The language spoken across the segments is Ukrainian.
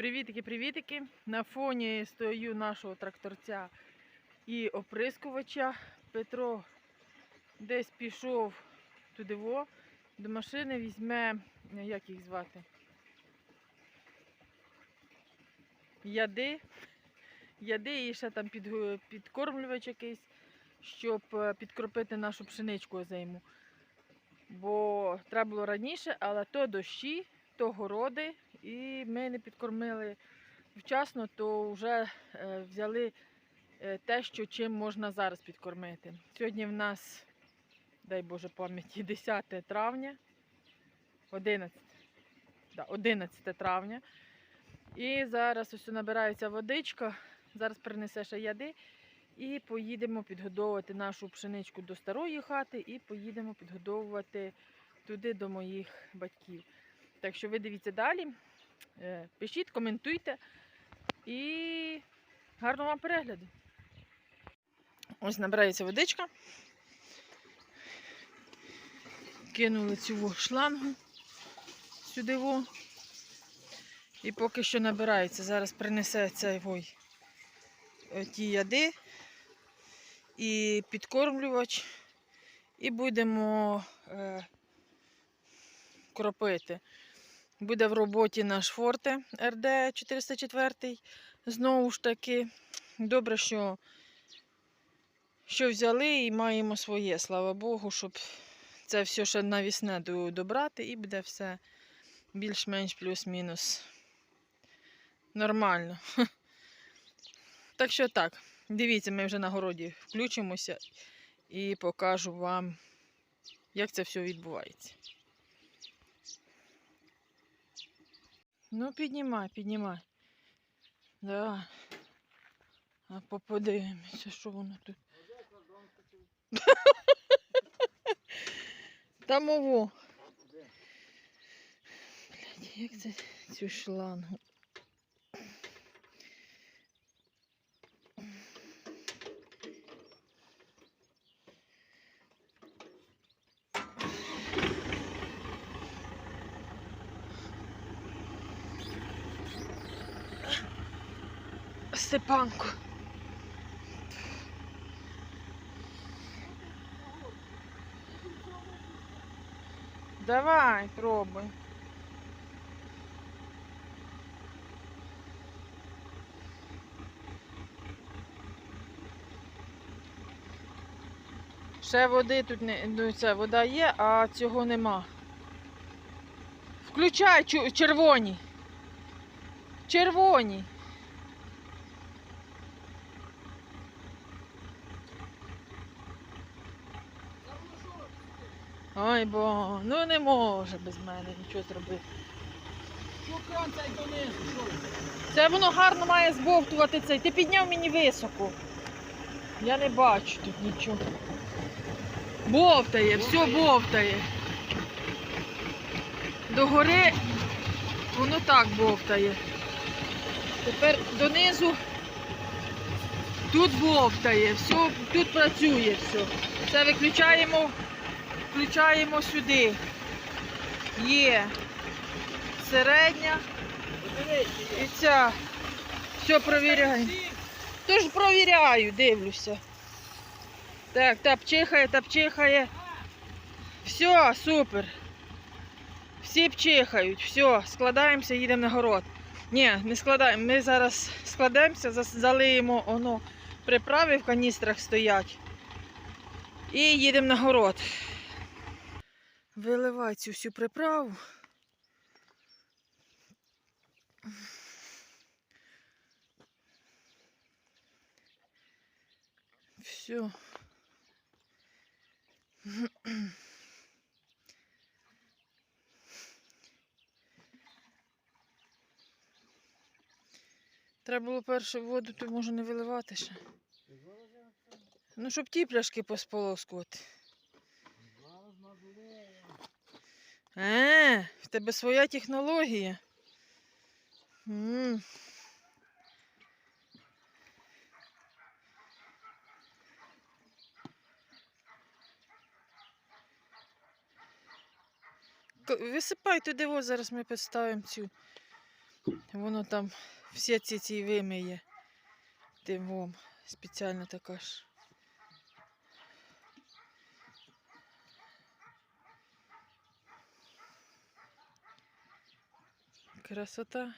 Привітики, привітики. На фоні стою нашого тракторця і оприскувача. Петро десь пішов туди во, до машини, візьме, як їх звати? Яди. Яди і ще там підгу- підкормлювач якийсь, щоб е, підкропити нашу пшеничку озиму. Бо треба було раніше, але то дощі, то городи, і ми не підкормили вчасно, то вже е, взяли е, те, що чим можна зараз підкормити. Сьогодні в нас, дай Боже пам'яті, 10 травня, 11, да, 11 травня. І зараз ось набирається водичка, зараз принесе ще яди. І поїдемо підгодовувати нашу пшеничку до старої хати і поїдемо підгодовувати туди до моїх батьків. Так що ви дивіться далі, е, пишіть, коментуйте і гарного вам перегляду. Ось набирається водичка. Кинули цю шлангу сюди во. І поки що набирається. Зараз принесе цей вой е, ті яди і підкормлювач. І будемо е, кропити. Буде в роботі наш форте РД 404. Знову ж таки, добре, що, що взяли і маємо своє, слава Богу, щоб це все ще навісне до- добрати і буде все більш-менш плюс-мінус нормально. Так що так, дивіться, ми вже на городі включимося і покажу вам, як це все відбувається. Ну, піднімай, піднімай. Да. А поподивимося, що воно тут. Там ово. Блядь, як це цю шлангу? Степанку. Давай, пробуй. Ще води тут не ну, це вода є, а цього нема. Включай червоні. Червоні. Ой, бо, ну не може без мене нічого зробити. Це воно гарно має збовтувати цей. Ти підняв мені високо. Я не бачу тут нічого. Бовтає, все бовтає. Догори воно так бовтає. Тепер донизу тут бовтає, все, тут працює все. Це виключаємо, включаємо сюди. Є середня. І ця. Все провіряємо. Тож провіряю, дивлюся. Так, тап чихає, тап чихає. Все, супер. Всі пчихають. Все, складаємося, їдемо на город. Ні, не складаємо. Ми зараз складаємося, залиємо оно. Приправи в каністрах стоять. І їдемо на город. Виливай цю всю приправу. Все. Треба було першу воду, то може не виливати ще. Ну, щоб ті пляшки посполоскувати. Зараз надує. Е, в тебе своя технологія. Висипай туди, ось зараз ми поставимо цю Воно там всі ці ці вимиє тим вом. Спеціально така ж. Красота.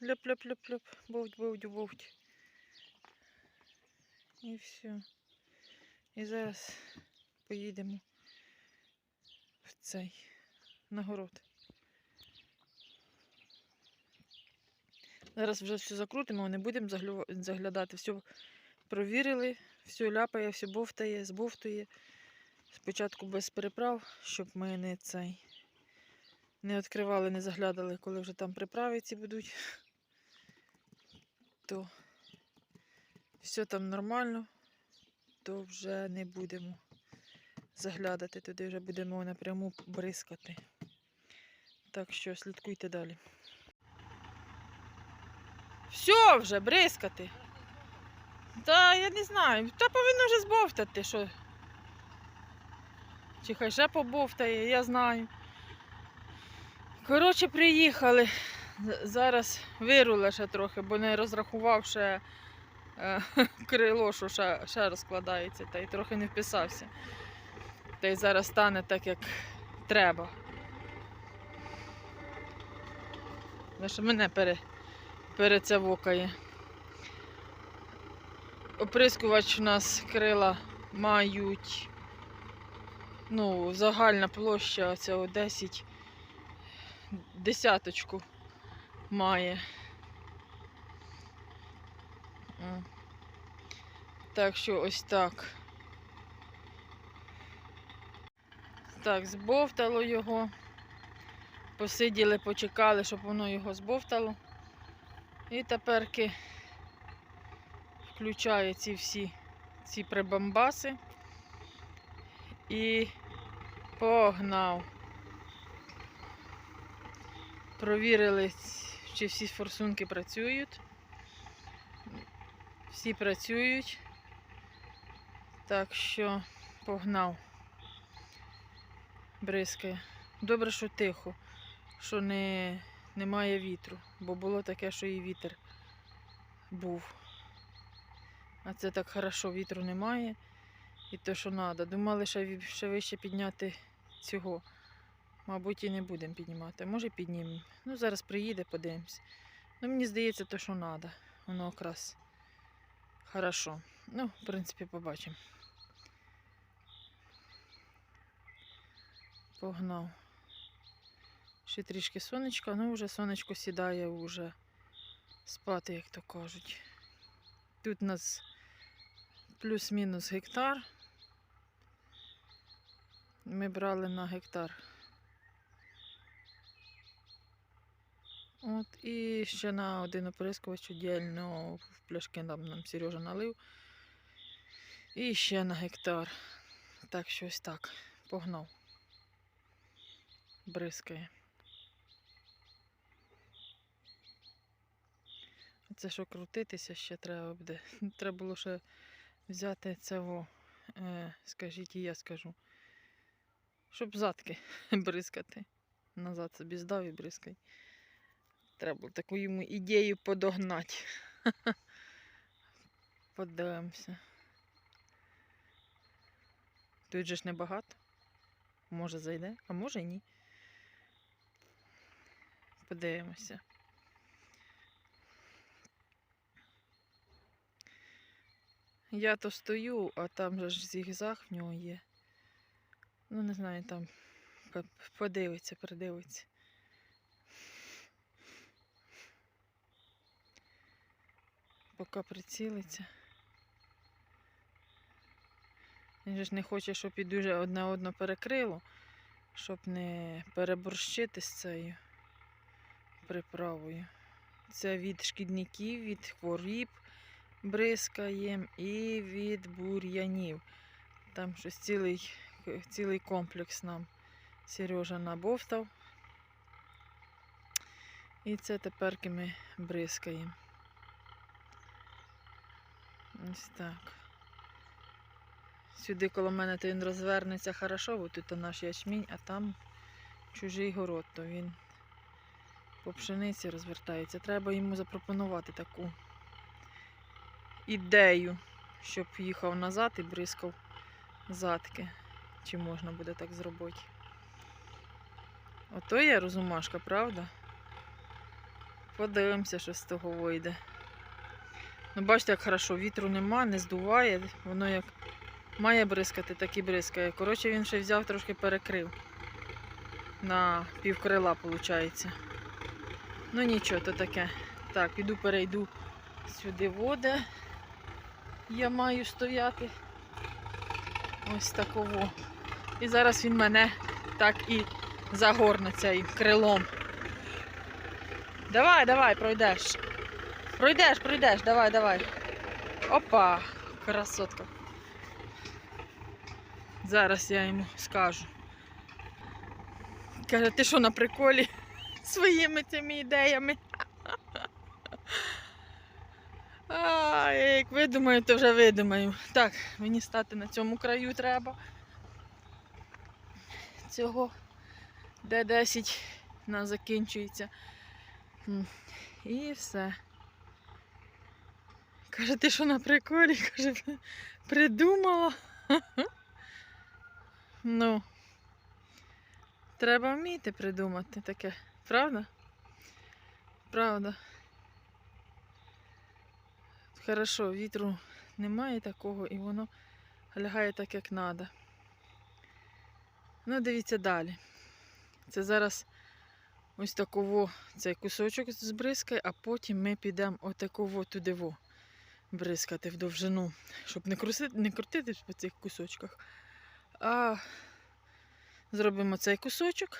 Ляп-ляп-ляп-ляп. Бовть, бовть, бовть. І все. І зараз поїдемо в цей нагород. Зараз вже все закрутимо, не будемо заглядати. Все провірили, все ляпає, все бовтає, збовтує. Спочатку без переправ, щоб ми не цей не відкривали, не заглядали, коли вже там приправи ці будуть. То все там нормально, то вже не будемо заглядати, туди вже будемо напряму бризкати. Так що слідкуйте далі. Все вже, бризкати. Та я не знаю. Та повинно вже збовтати, що. Чи хай ще побовтає, я знаю. Коротше, приїхали. Зараз вирула ще трохи, бо не розрахував ще е, крило, що ще, ще розкладається, та й трохи не вписався. Та й зараз стане так, як треба. Лише мене пере, перецявокає. Оприскувач у нас крила мають. Ну, загальна площа цього 10 десяточку має. Так що ось так. Так, збовтало його. Посиділи, почекали, щоб воно його збовтало. І теперки включає ці всі ці прибамбаси і погнав. Провірили, чи всі форсунки працюють. Всі працюють. Так що погнав. Бризкає. Добре, що тихо, що не, немає вітру, бо було таке, що і вітер був. А це так хорошо, вітру немає. І те, що треба. Думали, ще, ще вище підняти цього. Мабуть, і не будемо піднімати. Може піднімемо. Ну, зараз приїде, подивимось. Ну, мені здається, то, що треба. Воно якраз хорошо. Ну, в принципі, побачимо. Погнав. Ще трішки сонечка, ну вже сонечко сідає уже спати, як то кажуть. Тут у нас плюс-мінус гектар. Ми брали на гектар. От і ще на один оприскувач віддільно в пляшки нам, нам Сережа налив. І ще на гектар. Так, щось так. Погнав. Бризкає. Це що крутитися ще треба буде. Треба було ще взяти цього, е, скажіть, і я скажу. Щоб задки бризкати. Назад собі здав і бризкай. Треба було таку йому ідею подогнати. Подивимося. Тут же ж небагато. Може зайде, а може і ні. Подивимося. Я то стою, а там же ж зігзаг в нього є. Ну, не знаю, там подивиться, придивиться. Поки прицілиться. Він же ж не хоче, щоб і дуже одне одно перекрило, щоб не переборщити з цією приправою. Це від шкідників, від хворіб бризкаєм і від бур'янів. Там щось цілий, цілий комплекс нам Сережа набовтав. І це тепер ми бризкаємо. Ось так. Сюди коло мене то він розвернеться хорошо, бо тут наш ячмінь, а там чужий город, то він по пшениці розвертається. Треба йому запропонувати таку ідею, щоб їхав назад і бризкав задки. Чи можна буде так зробити? Ото є розумашка, правда? Подивимося, що з того вийде. Ну, бачите, як хорошо, вітру нема, не здуває, воно як має бризкати, так і бризкає. Коротше, він ще взяв, трошки перекрив. На півкрила, виходить. Ну нічого, то таке. Так, піду перейду сюди води. Я маю стояти. Ось таково. І зараз він мене так і загорне цим крилом. Давай, давай, пройдеш. Пройдеш, пройдеш, давай, давай. Опа, красотка. Зараз я йому скажу. Каже, ти що на приколі своїми цими ідеями? А, як видумаю, то вже видумаю. Так, мені стати на цьому краю треба. Цього Д10 у нас закінчується. І все. Каже, ти що на приколі? Каже, придумала. Ну, треба вміти придумати таке, правда? Правда. Хорошо, вітру немає такого і воно лягає так, як треба. Ну, дивіться далі. Це зараз ось таково цей кусочок збризкає, а потім ми підемо отаково туди во бризкати в довжину, щоб не крутити, не крутити по цих кусочках. А зробимо цей кусочок.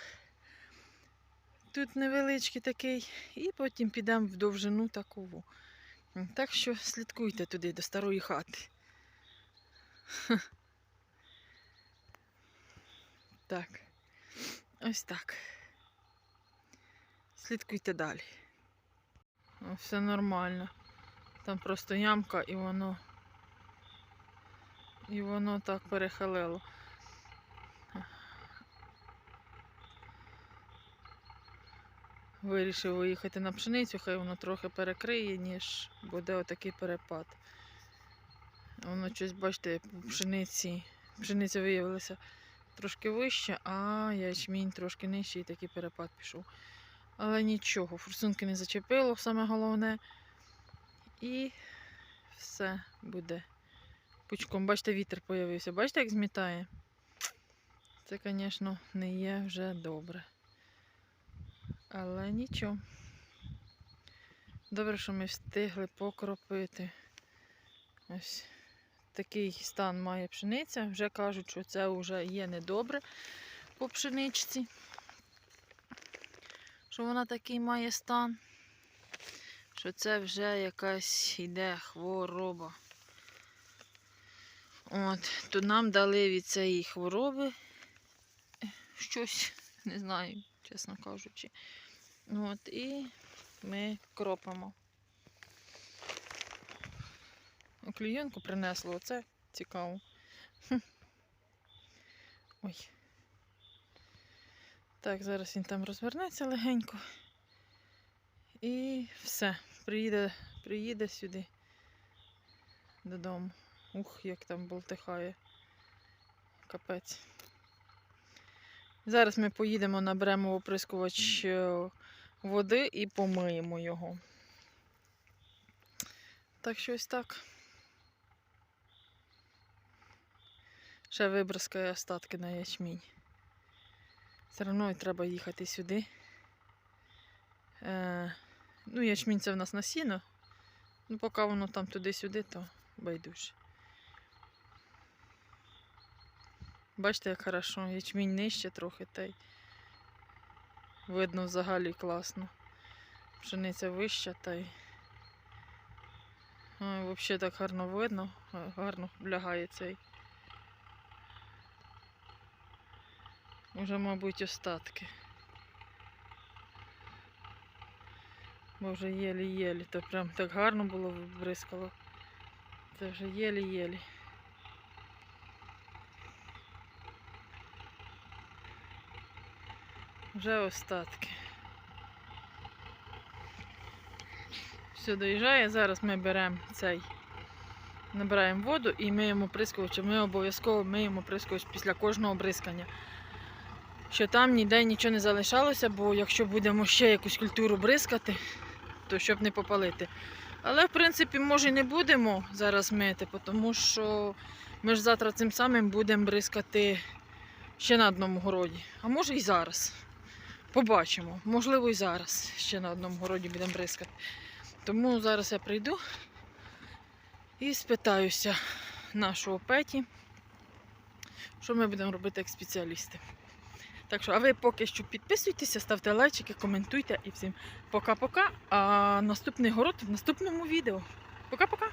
Тут невеличкий такий, і потім підемо в довжину такову. Так що слідкуйте туди до старої хати. Так. Ось так. Слідкуйте далі. Все нормально. Там просто ямка і воно. І воно так перехилило. Вирішив виїхати на пшеницю, хай воно трохи перекриє, ніж буде отакий перепад. Воно щось, бачите, по пшениці. Пшениця виявилася трошки вище, а ячмінь трошки нижче і такий перепад пішов. Але нічого, форсунки не зачепило, саме головне. І все буде пучком. Бачите, вітер появився. Бачите, як змітає? Це, звісно, не є вже добре. Але нічого. Добре, що ми встигли покропити. Ось такий стан має пшениця. Вже кажуть, що це вже є недобре по пшеничці. Що вона такий має стан. Що це вже якась іде хвороба. От, то нам дали від цієї хвороби щось, не знаю, чесно кажучи. От, і ми кропимо. Клієнтку принесло, оце цікаво. Ой. Так, зараз він там розвернеться легенько. І все. Приїде, приїде сюди додому. Ух, як там болтихає. Капець. Зараз ми поїдемо, наберемо оприскувач е, води і помиємо його. Так що ось так. Ще вибризкає остатки на ячмінь. Все одно треба їхати сюди. Е, ну, ячмінь це в нас на сіно. Ну, поки воно там туди-сюди, то байдуже. Бачите, як хорошо. Ячмінь нижче трохи, та й видно взагалі класно. Пшениця вища, та й Ой, взагалі так гарно видно, гарно лягає цей. Уже, мабуть, остатки. Бо вже єлі-єлі, то прям так гарно було вбризкало. Це вже єлі-єлі. Вже остатки. Все доїжджає. Зараз ми беремо цей, набираємо воду і миємо прискувач. Ми обов'язково миємо прискувач після кожного бризкання. Що там ніде нічого не залишалося, бо якщо будемо ще якусь культуру бризкати, то щоб не попалити. Але в принципі, може, і не будемо зараз мити, тому що ми ж завтра цим самим будемо бризкати ще на одному городі. А може і зараз. Побачимо. Можливо, і зараз ще на одному городі будемо бризкати. Тому зараз я прийду і спитаюся нашого Петі, що ми будемо робити як спеціалісти. Так що, а ви поки що підписуйтеся, ставте лайчики, коментуйте і всім пока-пока. А наступний город в наступному відео. Пока-пока!